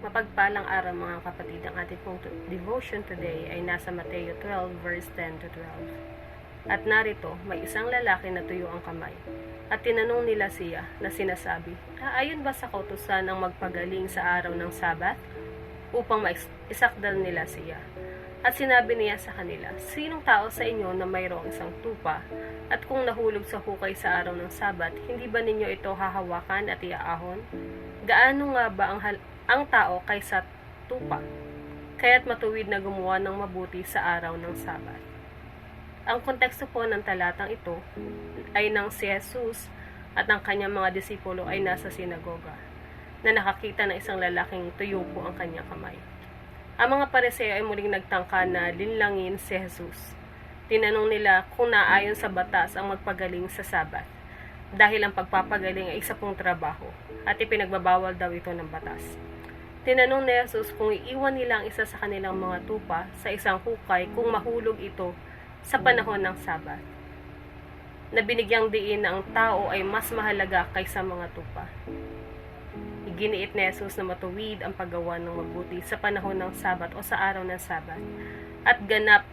Mapagpalang araw mga kapatid, ang ating pong devotion today ay nasa Mateo 12 verse 10 to 12. At narito, may isang lalaki na tuyo ang kamay. At tinanong nila siya na sinasabi, Aayon ba sa kautusan ang magpagaling sa araw ng Sabat? Upang maisakdal nila siya. At sinabi niya sa kanila, Sinong tao sa inyo na mayroong isang tupa? At kung nahulog sa hukay sa araw ng Sabat, hindi ba ninyo ito hahawakan at iaahon? Gaano nga ba ang, hal- ang tao kaysa tupa? Kaya't matuwid na gumawa ng mabuti sa araw ng Sabat. Ang konteksto po ng talatang ito ay nang si Jesus at ang kanyang mga disipulo ay nasa sinagoga na nakakita ng isang lalaking tuyo po ang kanyang kamay. Ang mga pareseo ay muling nagtangka na linlangin si Jesus. Tinanong nila kung naayon sa batas ang magpagaling sa Sabat dahil ang pagpapagaling ay isa pong trabaho at ipinagbabawal daw ito ng batas. Tinanong ni Jesus kung iiwan nila ang isa sa kanilang mga tupa sa isang hukay kung mahulog ito sa panahon ng Sabat. Na binigyang diin na ang tao ay mas mahalaga kaysa mga tupa. Iginiit ni Jesus na matuwid ang paggawa ng mabuti sa panahon ng Sabat o sa araw ng Sabat at ganap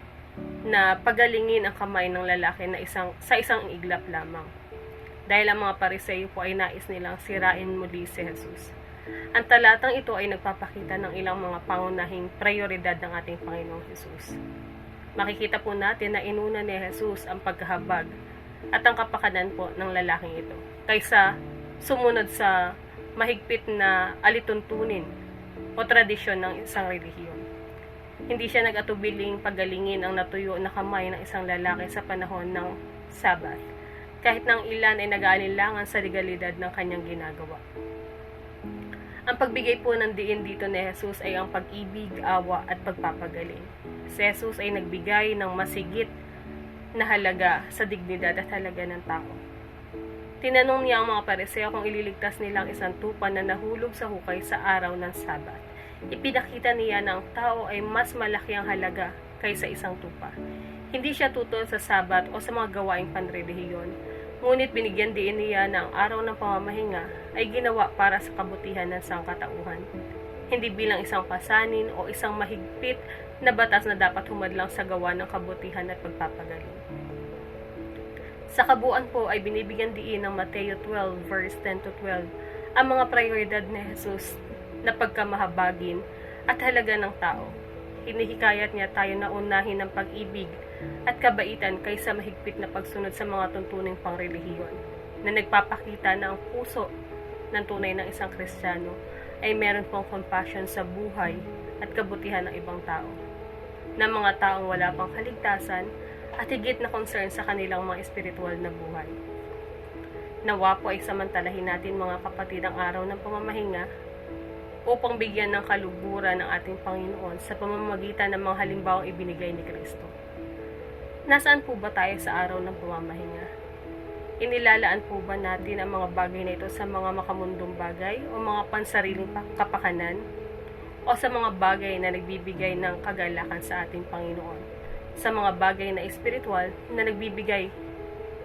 na pagalingin ang kamay ng lalaki na isang, sa isang iglap lamang. Dahil ang mga pariseyo po ay nais nilang sirain muli si Jesus. Ang talatang ito ay nagpapakita ng ilang mga pangunahing prioridad ng ating Panginoong Jesus. Makikita po natin na inuna ni Jesus ang pagkahabag at ang kapakanan po ng lalaking ito kaysa sumunod sa mahigpit na alituntunin o tradisyon ng isang relihiyon. Hindi siya nag-atubiling pagalingin ang natuyo na kamay ng isang lalaki sa panahon ng Sabat, kahit nang ilan ay nag-aalinlangan sa legalidad ng kanyang ginagawa. Ang pagbigay po ng diin dito ni Jesus ay ang pag-ibig, awa at pagpapagaling. Si Jesus ay nagbigay ng masigit na halaga sa dignidad at halaga ng tao. Tinanong niya ang mga pareseo kung ililigtas nilang isang tupa na nahulog sa hukay sa araw ng Sabat. Ipinakita niya na ang tao ay mas malaki ang halaga kaysa isang tupa. Hindi siya tutol sa Sabat o sa mga gawaing panrelihiyon, ngunit binigyan din niya na araw ng pamamahinga ay ginawa para sa kabutihan ng sangkatauhan. Hindi bilang isang pasanin o isang mahigpit na batas na dapat humadlang sa gawa ng kabutihan at pagpapagaling. Sa kabuuan po ay binibigyan diin ng Mateo 12 verse 10 to 12 ang mga prioridad ni Jesus na pagkamahabagin at halaga ng tao. Hinihikayat niya tayo na unahin ng pag-ibig at kabaitan kaysa mahigpit na pagsunod sa mga tuntuning pangrelihiyon na nagpapakita na ang puso ng tunay ng isang Kristiyano ay meron pong compassion sa buhay at kabutihan ng ibang tao. Na mga taong wala pang kaligtasan at higit na concern sa kanilang mga espiritual na buhay. Nawa po ay samantalahin natin mga kapatid ang araw ng pamamahinga upang bigyan ng kaluguran ng ating Panginoon sa pamamagitan ng mga halimbawang ibinigay ni Kristo. Nasaan po ba tayo sa araw ng pamamahinga? Inilalaan po ba natin ang mga bagay na ito sa mga makamundong bagay o mga pansariling pa- kapakanan? O sa mga bagay na nagbibigay ng kagalakan sa ating Panginoon? Sa mga bagay na espiritual na nagbibigay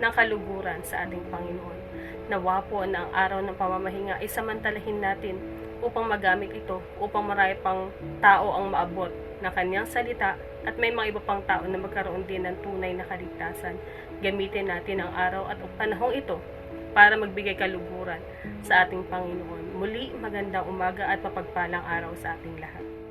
ng kaluguran sa ating Panginoon? Nawa po na ang araw ng pamamahinga ay samantalahin natin upang magamit ito upang marami pang tao ang maabot ng kanyang salita at may mga iba pang tao na magkaroon din ng tunay na kaligtasan. Gamitin natin ang araw at panahong ito para magbigay kaluguran sa ating Panginoon. Muli, magandang umaga at mapagpalang araw sa ating lahat.